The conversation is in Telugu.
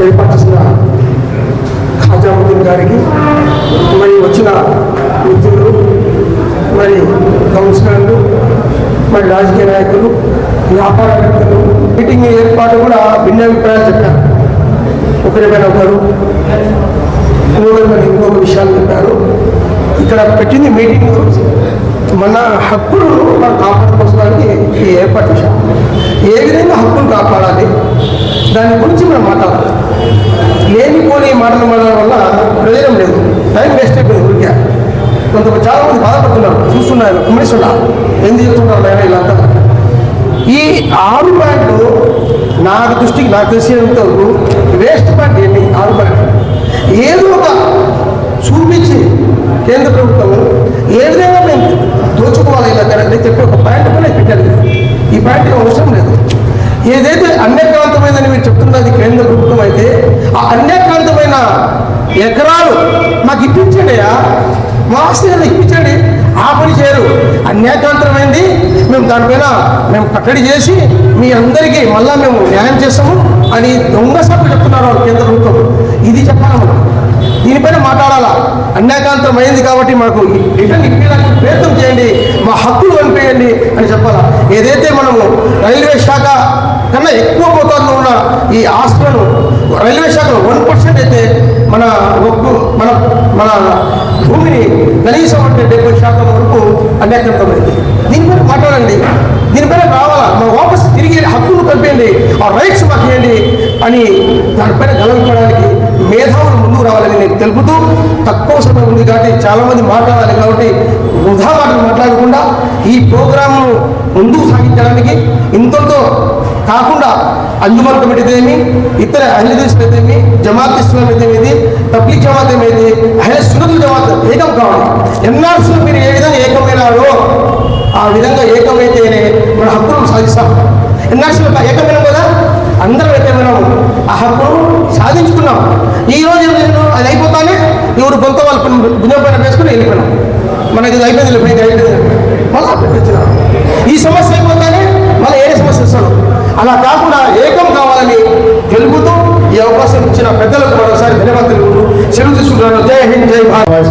చేసిన ఖాజాముద్దీన్ గారికి మరి వచ్చిన మిత్రులు మరి కౌన్సిలర్లు మరి రాజకీయ నాయకులు వ్యాపారవేత్తలు మీటింగ్ ఏర్పాటు కూడా భిన్నాభిప్రాయాలు చెప్పారు. ఒకరిపైన ఒకరు మూడు మంది ఇంకొక విషయాలు చెప్పారు. ఇక్కడ పెట్టింది మీటింగ్ మన హక్కులు మనం కాపాడుకోవడానికి ఈ ఏర్పాటు చేశాం ఏ విధంగా హక్కులు కాపాడాలి? దాని గురించి మనం మాట్లాడాలి ఈ మాటలు మాట్లాడడం వల్ల ప్రయోజనం లేదు టైం వేస్ట్ అయిపోయింది ఊరికే. కొంత చాలా మంది బాధపడుతున్నారు చూస్తున్నారు కుమ్మరిస్తున్నా ఎందుకు చెప్తున్నారు ఆయన వీళ్ళంతా? ఈ ఆరు పాయింట్లు నా దృష్టికి నాకు తెలిసినంత వరకు వేస్ట్ పాయింట్ ఏంటి? ఆరు పాయింట్లు ఏదో ఒక చూపించి కేంద్ర ప్రభుత్వం ఏ విధంగా మేము దోచుకోవాలి ఇలా అని చెప్పి ఒక ప్యాంట్ కూడా పెట్టారు. ఈ ప్యాంట్ అవసరం లేదు. ఏదైతే అన్యక్రాంతమైందని మీరు చెప్తున్నది కేంద్ర ప్రభుత్వం అయితే ఆ అన్యక్రాంతమైన ఎకరాలు మాకు ఇప్పించండి మా ఇప్పించండి. ఆ పని చేయరు. అన్యాయకాంతమైంది మేము దానిపైన మేము కట్టడి చేసి మీ అందరికీ మళ్ళా మేము న్యాయం చేస్తాము అని దొంగ సభ చెప్తున్నారు వాళ్ళు కేంద్ర ప్రభుత్వం. ఇది చెప్పాలి మనం. దీనిపైన మాట్లాడాలా? అయింది కాబట్టి మాకు రిటర్న్ ఇప్పేదానికి ప్రయత్నం చేయండి. మా హక్కులు కనిపించండి అని చెప్పాలా? ఏదైతే మనము రైల్వే శాఖ కన్నా ఎక్కువ మోతాదులో ఉన్న ఈ ఆస్తులను రైల్వే శాఖలో వన్ పర్సెంట్ అయితే మన ఒక్కు మన మన భూమిని కనీసం అంటే డెబ్బై శాతం వరకు అన్యాకృతమైంది దీనిపైన మాట్లాడండి. దీనిపైన రావాలా? మా వాపస్ తిరిగి హక్కులు కలిపేయండి. ఆ రైట్స్ మాకు ఇవ్వండి అని దానిపైన గెలవడానికి మేధావులు ముందుకు రావాలని నేను తెలుపుతూ తక్కువ సమయం ఉంది కాబట్టి చాలామంది మాట్లాడాలి కాబట్టి వృధా మాటలు మాట్లాడకుండా ఈ ప్రోగ్రామ్ను ముందుకు సాగించడానికి ఇంతతో కాకుండా అంజుమన్ కమిటీదేమి ఇతర అహ్లదీస్ ఏమి జమాత్ ఇస్లాం ఏది తబ్లీగ్ జమాత్ ఏమైంది అహ్ల సున్నతుల్ జమాత్ ఏకం కావాలి. ఎన్ఆర్సీలో మీరు ఏ విధంగా ఏకమైనారో ఆ విధంగా ఏకమైతేనే మన హక్కులను సాధిస్తాం. ఎన్ఆర్సీలో ఏకమైనాం కదా? అందరం ఏకమైనాము ఆ హక్కును సాధించుకున్నాం. ఈ రోజు నేను అది అయిపోతానే ఎవరు కొంత వాళ్ళు గుంజపైన పైన వేసుకుని వెళ్ళిపోయినాం. మనకి ఇది అయిపోయింది అయిపోయింది అయిపోయింది. మళ్ళా పెట్టించినాం ఈ సమస్య అయిపోతానే మళ్ళీ ఏ సమస్య వస్తాడు అలా కాకుండా ఏకం కావాలని తెలుపుతూ ఈ అవకాశం ఇచ్చిన పెద్దలకు మరోసారి ధన్యవాదాలు తెలుపుతూ సెలవు తీసుకుంటున్నాను. జై హింద్ జై భారత్.